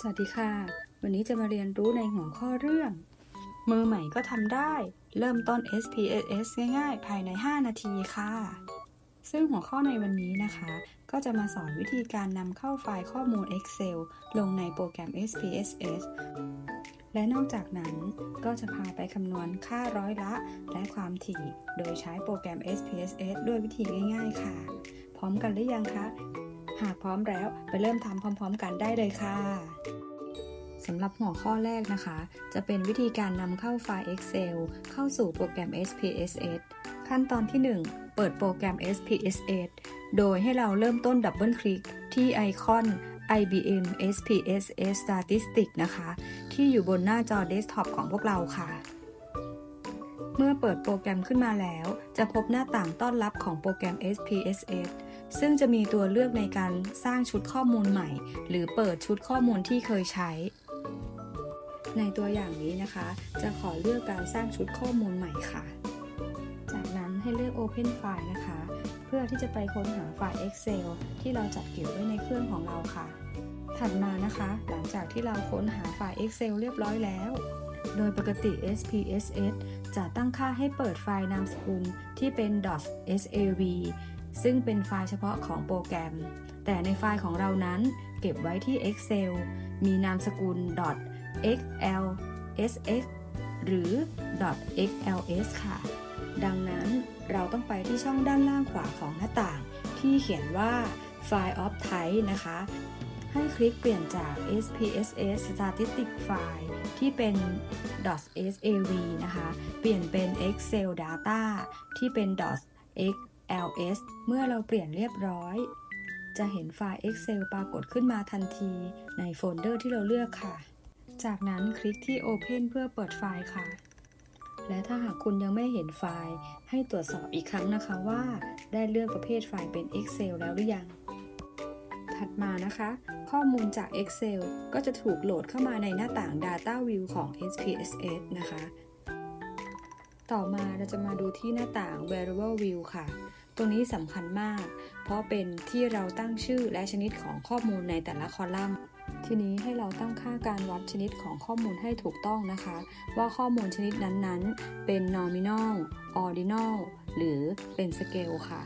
สวัสดีค่ะ วันนี้จะมาเรียนรู้ในหัวข้อเรื่อง มือใหม่ก็ทำได้ เริ่มต้น SPSS ง่ายๆ ภายใน 5 นาทีค่ะ ซึ่งหัวข้อในวันนี้นะคะ ก็จะมาสอนวิธีการนำเข้าไฟล์ข้อมูล Excel ลงในโปรแกรม SPSS และนอกจากนั้นก็จะพาไปคำนวณค่าร้อยละ และความถี่ โดยใช้โปรแกรม SPSS ด้วยวิธีง่าย ๆ ค่ะ พร้อมกันหรือยังคะ หากพร้อมแล้วไปเริ่มทำพร้อม ๆ กันได้เลยค่ะสำหรับหัวข้อแรกนะคะ จะเป็นวิธีการนำเข้าไฟล์ Excel เข้าสู่โปรแกรม SPSS ขั้นตอนที่ 1 เปิดโปรแกรม SPSS โดยให้เราเริ่มต้นดับเบิลคลิกที่ไอคอน IBM SPSS Statistics นะคะ ที่อยู่บนหน้าจอเดสก์ท็อปของพวกเราค่ะ เมื่อเปิดโปรแกรมขึ้นมาแล้ว จะพบหน้าต่างต้อนรับของโปรแกรม SPSS ซึ่งจะมีตัวเลือกในการสร้างชุดข้อมูลใหม่ หรือเปิดชุดข้อมูลที่เคยใช้ ในตัวอย่างนี้นะคะ จะขอเลือกการสร้างชุดข้อมูลใหม่ค่ะ จากนั้นให้เลือก Open File นะคะ เพื่อที่จะไปค้นหาไฟล์ Excel ที่เราจัดเก็บไว้ในเครื่องของเราค่ะ ถัดมานะคะ หลังจากที่เราค้นหาไฟล์ Excel เรียบร้อยแล้วโดยปกติ SPSS จะตั้งค่าให้เปิดไฟล์นามสกุลที่เป็น .sav ซึ่งเป็นไฟล์เฉพาะของโปรแกรม แต่ในไฟล์ของเรานั้นเก็บไว้ที่ Excel มีนามสกุล .xlsx หรือ .xls ค่ะ ดังนั้นเราต้องไปที่ช่องด้านล่างขวาของหน้าต่าง ที่เขียนว่า File of Type นะคะ ให้คลิกเปลี่ยนจาก SPSS Statistic File ที่เป็น .sav นะคะ เปลี่ยนเป็น Excel Data ที่เป็น .x LS เมื่อเราเปลี่ยนเรียบร้อย จะเห็นไฟล์ Excel ปรากฏขึ้นมาทันทีในโฟลเดอร์ที่เราเลือกค่ะ จากนั้นคลิกที่ Open เพื่อเปิดไฟล์ค่ะ และถ้าหากคุณยังไม่เห็นไฟล์ ให้ตรวจสอบอีกครั้งนะคะว่า ได้เลือกประเภทไฟล์เป็น Excel แล้วหรือยัง ถัดมานะคะ ข้อมูลจาก Excel ก็จะถูกโหลดเข้ามาในหน้าต่าง Data View ของ SPSS นะคะ ต่อมาเราจะมาดูที่หน้าต่าง Variable View ค่ะ ตรงนี้สำคัญมาก เพราะเป็นที่เราตั้งชื่อและชนิดของข้อมูลในแต่ละคอลัมน์ ทีนี้ให้เราตั้งค่าการวัดชนิดของข้อมูลให้ถูกต้องนะคะ ว่าข้อมูลชนิดนั้นๆ เป็น nominal ordinal หรือเป็น scale ค่ะ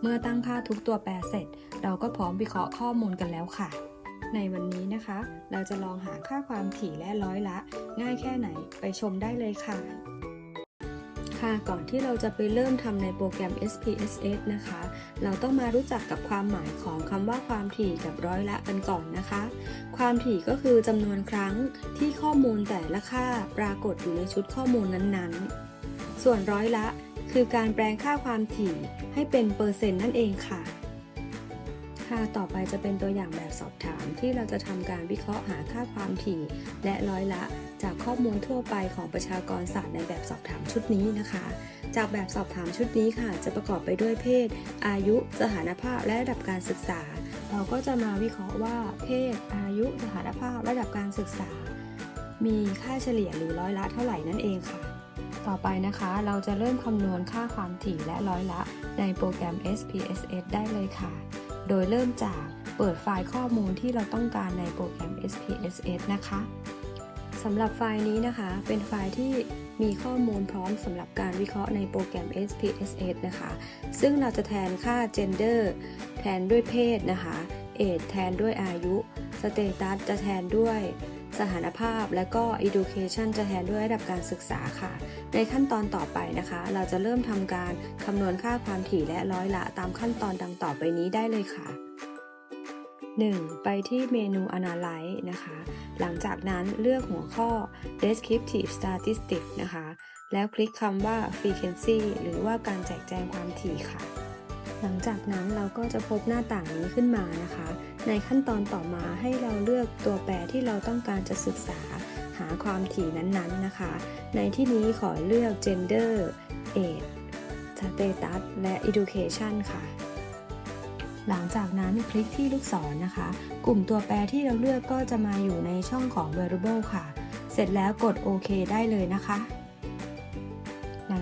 เมื่อตั้งค่าทุกตัวแปรเสร็จ เราก็พร้อมวิเคราะห์ข้อมูลกันแล้วค่ะในวันนี้นะคะ เราจะลองหาค่าความถี่และร้อยละ ง่ายแค่ไหนไปชมได้เลยค่ะ ค่ะก่อนที่เราจะไปเริ่มทำในโปรแกรม SPSS นะคะ เราต้องมารู้จักกับความหมายของคำว่าความถี่กับร้อยละกันก่อนนะคะ ความถี่ก็คือจำนวนครั้งที่ข้อมูลแต่ละค่าปรากฏอยู่ในชุดข้อมูลนั้นๆ ส่วนร้อยละคือการแปลงค่าความถี่ให้เป็นเปอร์เซ็นต์นั่นเองค่ะ ค่ะ ต่อไปจะเป็นตัวอย่างแบบสอบถามที่เราจะทำการวิเคราะห์หาค่าความถี่ และร้อยละ จากข้อมูลทั่วไปของประชากรศาสตร์ในแบบสอบถามชุดนี้นะคะ จากแบบสอบถามชุดนี้ค่ะ จะประกอบไปด้วยเพศ อายุ สถานภาพ และระดับการศึกษา เราก็จะมาวิเคราะห์ว่า เพศ อายุ สถานภาพ ระดับการศึกษา มีค่าเฉลี่ยหรือร้อยละเท่าไหร่นั่นเองค่ะ ต่อไปนะคะ เราจะเริ่มคำนวณค่าความถี่และร้อยละ ในโปรแกรม SPSS ได้เลยค่ะ โดยเริ่มจากเปิดไฟล์ข้อมูลที่เราต้องการในโปรแกรม SPSS นะคะสำหรับไฟล์นี้นะคะ เป็นไฟล์ที่มีข้อมูลพร้อมสำหรับการวิเคราะห์ในโปรแกรม SPSS นะคะ ซึ่งเราจะแทนค่า gender แทนด้วยเพศนะคะ age แทนด้วยอายุ status จะแทนด้วย สถานภาพ และก็ education จะแทนด้วยระดับการศึกษาค่ะ ในขั้นตอนต่อไปนะคะ เราจะเริ่มทำการคำนวณค่าความถี่และร้อยละตามขั้นตอนดังต่อไปนี้ได้เลยค่ะ 1. ไปที่เมนู Analyze นะคะ หลังจากนั้นเลือกหัวข้อ Descriptive Statistics นะคะ แล้วคลิกคำว่า Frequency หรือว่าการแจกแจงความถี่ค่ะ หลังจากนั้นเราก็จะพบหน้าต่างนี้ขึ้นมานะคะ ในขั้นตอนต่อมาให้เราเลือกตัวแปรที่เราต้องการจะศึกษา หาความถี่นั้นๆนะคะ ในที่นี้ขอเลือก gender age status และ education ค่ะ หลังจากนั้นคลิกที่ลูกศรนะคะ กลุ่มตัวแปรที่เราเลือกก็จะมาอยู่ในช่องของ variable ค่ะ เสร็จแล้วกดโอเคได้เลยนะคะ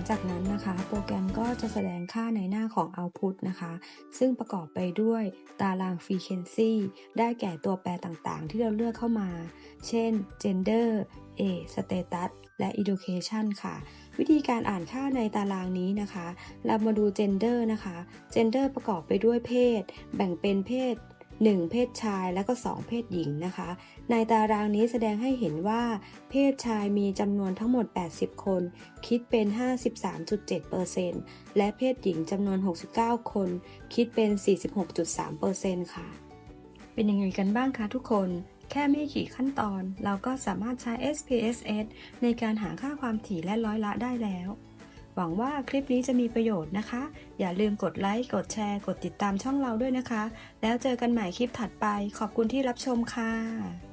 งจากนั้นนะคะ โปรแกรมก็จะแสดงค่าในหน้าของ Output นะคะ ซึ่งประกอบไปด้วยตาราง Frequency ได้แก่ตัวแปรต่างๆ ที่เราเลือกเข้ามา เช่น Gender Age Status และ Education ค่ะ วิธีการอ่านค่าในตารางนี้นะคะ เรามาดู Gender นะคะ Gender ประกอบไปด้วยเพศ แบ่งเป็นเพศ 1 เพศชายและก็ 2 เพศหญิงนะคะ ในตารางนี้แสดงให้เห็นว่า เพศชายมีจำนวนทั้งหมด 80 คน คิดเป็น 53.7%และเพศหญิงจำนวน 69 คน คิดเป็น 46.3%ค่ะ เป็นยังไงกันบ้างคะทุกคนแค่ไม่กี่ขั้นตอน เราก็สามารถใช้ SPSS ในการหาค่าความถี่และร้อยละได้แล้ว หวังว่าคลิปนี้จะมีประโยชน์นะคะ อย่าลืมกดไลค์ กดแชร์ กดติดตามช่องเราด้วยนะคะ แล้วเจอกันใหม่คลิปถัดไป ขอบคุณที่รับชมค่ะ